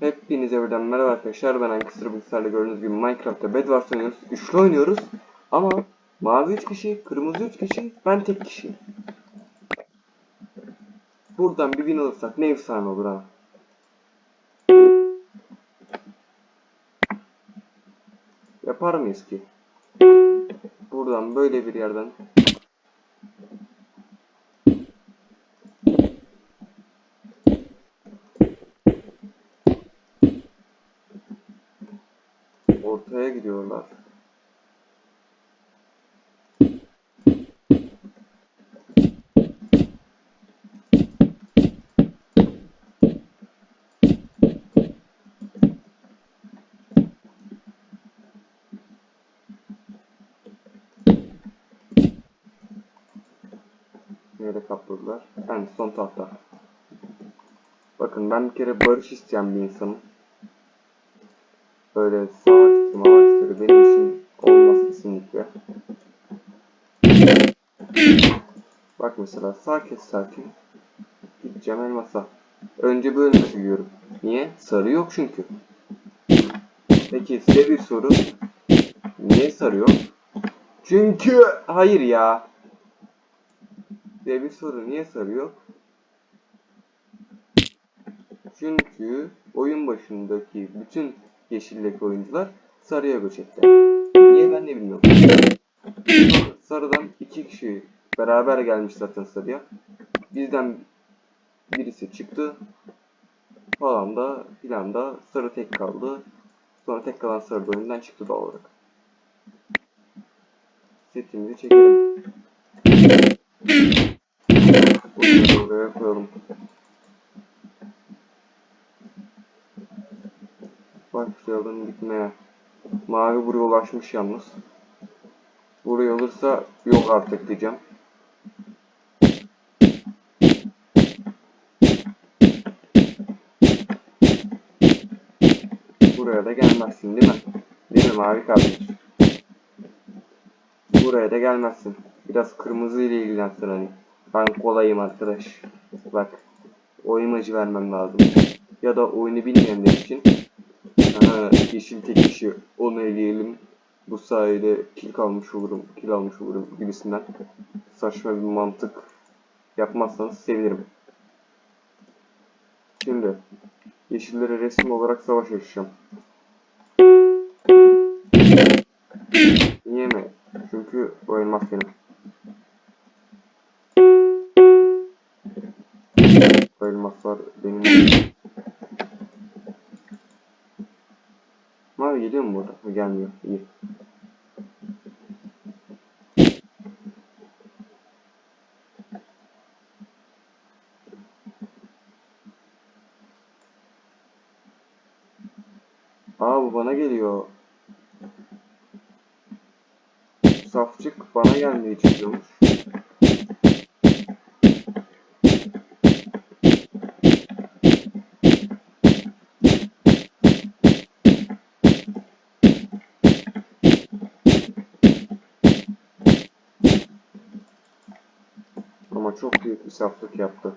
Hepinize birden merhaba arkadaşlar. Ben Ankısır Bilgisayar'da gördüğünüz gibi Minecraft'ta Bedwars oynuyoruz. Üçlü oynuyoruz. Ama mavi 3 kişi, kırmızı 3 kişi, ben tek kişi. Buradan bir win alırsak ne efsane olur ha. Yapar mıyız ki? Buradan böyle bir yerden ortaya gidiyorlar. Nereye kapladılar? Yani son tahta. Bakın ben bir kere barış isteyen bir insanım. Böyle mavaş işleri benim için olmaz kesinlikle. Bak mesela sağ kes sakin. Gideceğim elmasa. Önce böyle düşünüyorum. Niye? Sarı yok çünkü. Peki size bir soru. Niye sarı yok? Çünkü hayır ya. Size bir soru niye sarı yok? Çünkü oyun başındaki bütün yeşildeki oyuncular sarıya göç ettiler. Niye ben de bilmiyorum. Sarıdan iki kişi beraber gelmiş zaten sarıya. Bizden birisi çıktı. Falan da filan da sarı tek kaldı. Sonra tek kalan sarı da oyundan çıktı doğal olarak. Setimizi çekelim. Buraya koyalım. Başlayalım gitmeye. Mavi buraya ulaşmış yalnız. Buraya olursa yok artık diyeceğim. Buraya da gelmezsin değil mi? Değil mi mavi kardeş? Buraya da gelmezsin. Biraz kırmızı ile ilgilensin hani. Ben kolayım arkadaş. Bak. O imajı vermem lazım. Ya da oyunu bilmeyenler için Aha, yeşil tek kişi onu eleyelim. Bu sayede kill almış olurum, kill almış olurum gibisinden saçma bir mantık yapmazsanız sevinirim. Şimdi yeşillere resim olarak savaş açacağım. Niye mi? Çünkü o elmas benim. O elmaslar benim. Mavi geliyor mu burada? Gelmiyor. İyi. Aa bu bana geliyor. Safçık bana gelmeyi çiziyormuş. Ama çok büyük bir saflık yaptı.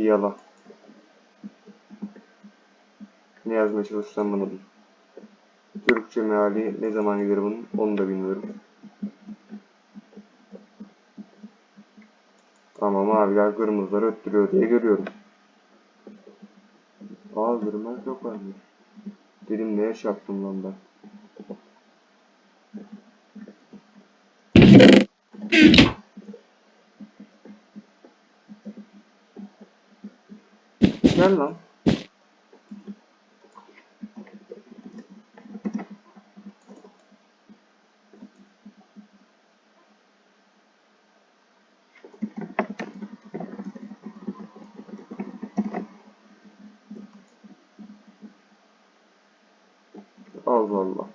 Yalan. Ne yazmaya çalışsam anladım. Türkçe meali ne zaman gelir bunun onu da bilmiyorum. Ama maviler kırmızıları öttürüyor diye görüyorum. Aa görünmez çok varmış. Dedim neye çarptım lan ben. Gel lan. Allah Allah.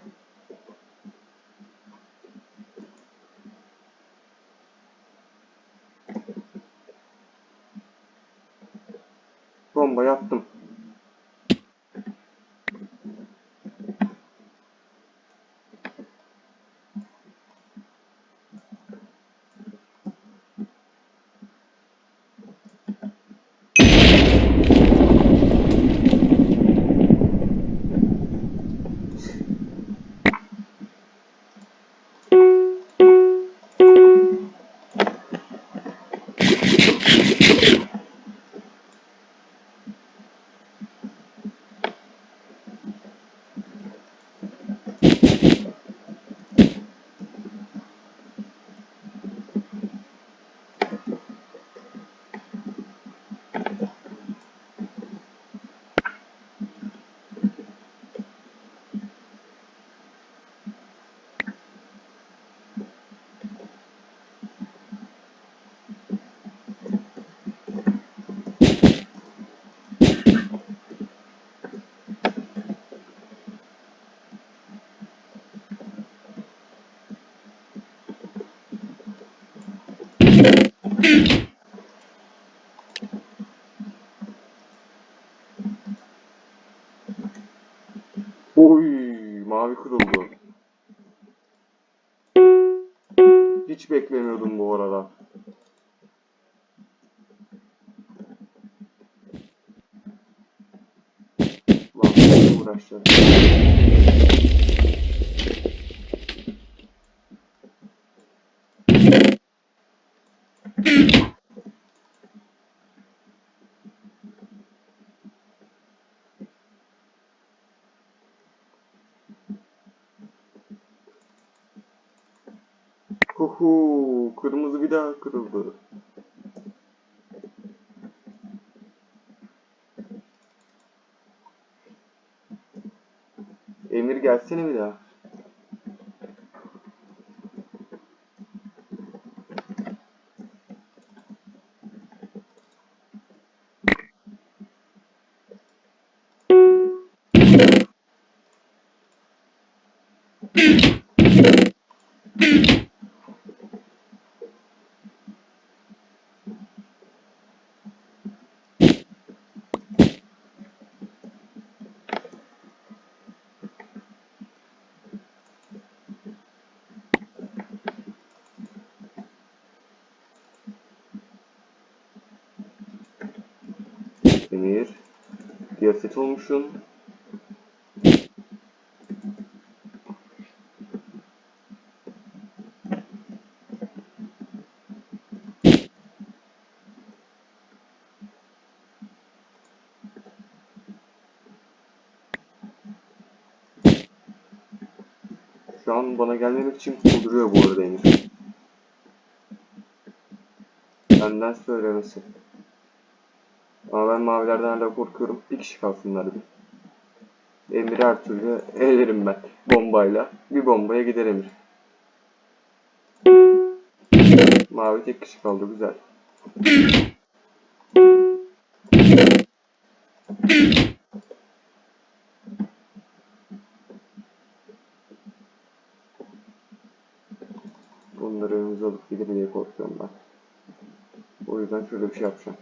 Bomba yaptım. Gracias. Beklemiyordum bu arada. Lan uğraşacağız. Huhu, kırmızı bir daha kırıldı. Emir gelsene bir daha. Emir. Diyaset olmuşsun. Şu an bana gelmemek için kurduruyor bu arada Emir. Benden söylemesi. Ben mavilerden hala korkuyorum. Bir kişi kalsınlar bir. Emir her türlü elerim ben. Bombayla. Bir bombaya gider Emir. Mavi tek kişi kaldı. Güzel. Bunları önümüze alıp gelir diye korkuyorum ben. O yüzden şöyle bir şey yapacağım.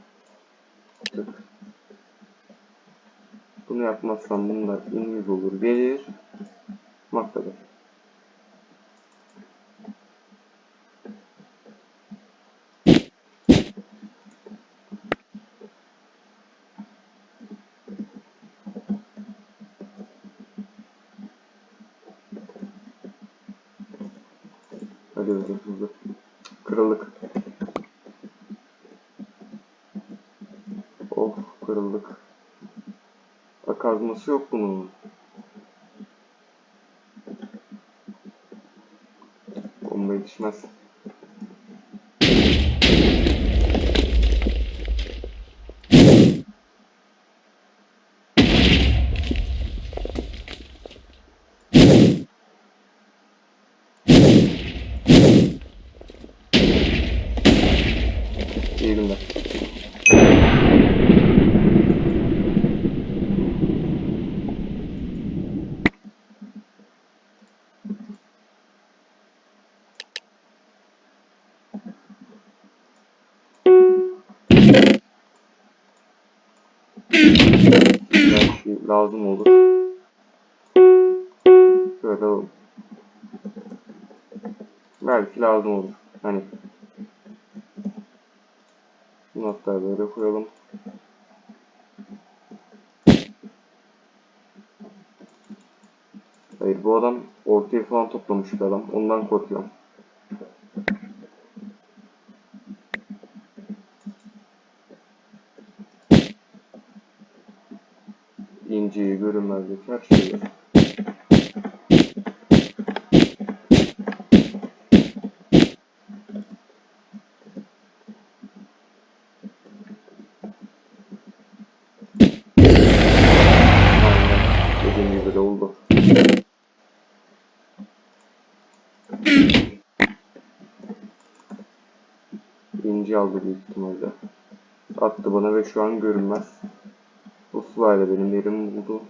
Bunu yapmazsam bunlar inimiz olur gelir. Maktadır. Hadi hızlı hızlı. Kırıldık. Of kırıldık. Kazması yok bunun. Bomba yetişmez. İyi günler. Belki lazım olur. Şöyle. Belki lazım olur. Hani bunu hatta böyle koyalım. Hayır bu adam ortaya falan toplamış bir adam. Ondan korkuyorum. İnciyi, görünmezlik her şeyi. Dediğim gibi de aldı büyük ihtimalle. Attı bana ve şu an görünmez. Sulayla benim yerimi buldu.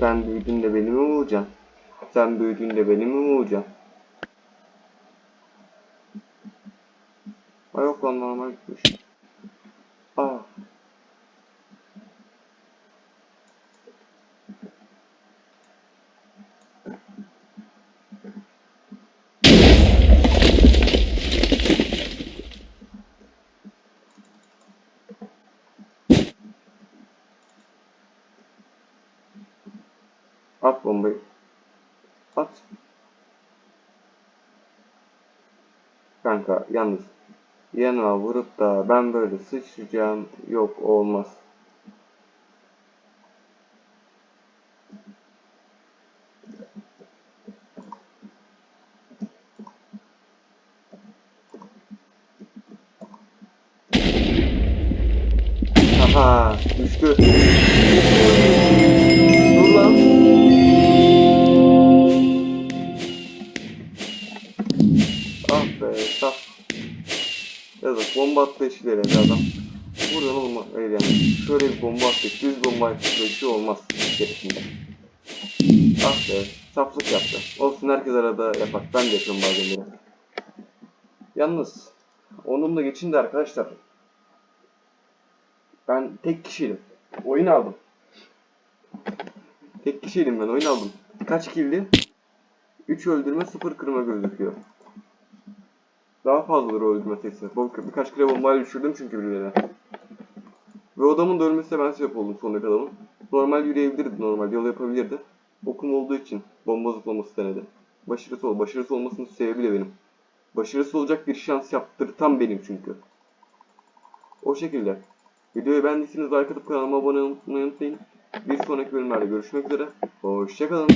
Sen büyüdüğünde beni mi bulacaksın? Sen büyüdüğünde beni mi bulacaksın? Ay yok lan normal gitmiş. Kanka yalnız yanıma vurup da ben böyle sıçrayacağım yok olmaz. Aha düştü. Eşileri adam. Buradan olmaz. Hayır yani şöyle bir bomba attık. Düz bomba attık. Böyle şey olmaz. Gerisinde. Ah be saflık yaptı. Olsun herkes arada yapar. Ben de yapıyorum bazenleri. Yalnız onunla geçin de arkadaşlar. Ben tek kişiydim. Oyun aldım. Tek kişiydim ben oyun aldım. Kaç kildi? 3 öldürme 0 kırma gözüküyor. Daha fazladır o öldürme sayısı. Birkaç kere bombayla düşürdüm çünkü birilerine. Ve o adamın da ben sebep oldum sonraki adamın. Normal yürüyebilirdi normal yol yapabilirdi. Okum olduğu için bomba zıplaması denedi. Başarısı ol. Başarısı olmasının sebebi de benim. Başarısı olacak bir şans yaptırtan benim çünkü. O şekilde. Videoyu beğendiyseniz like atıp kanalıma abone olmayı unutmayın. Bir sonraki bölümlerde görüşmek üzere. Hoşçakalın.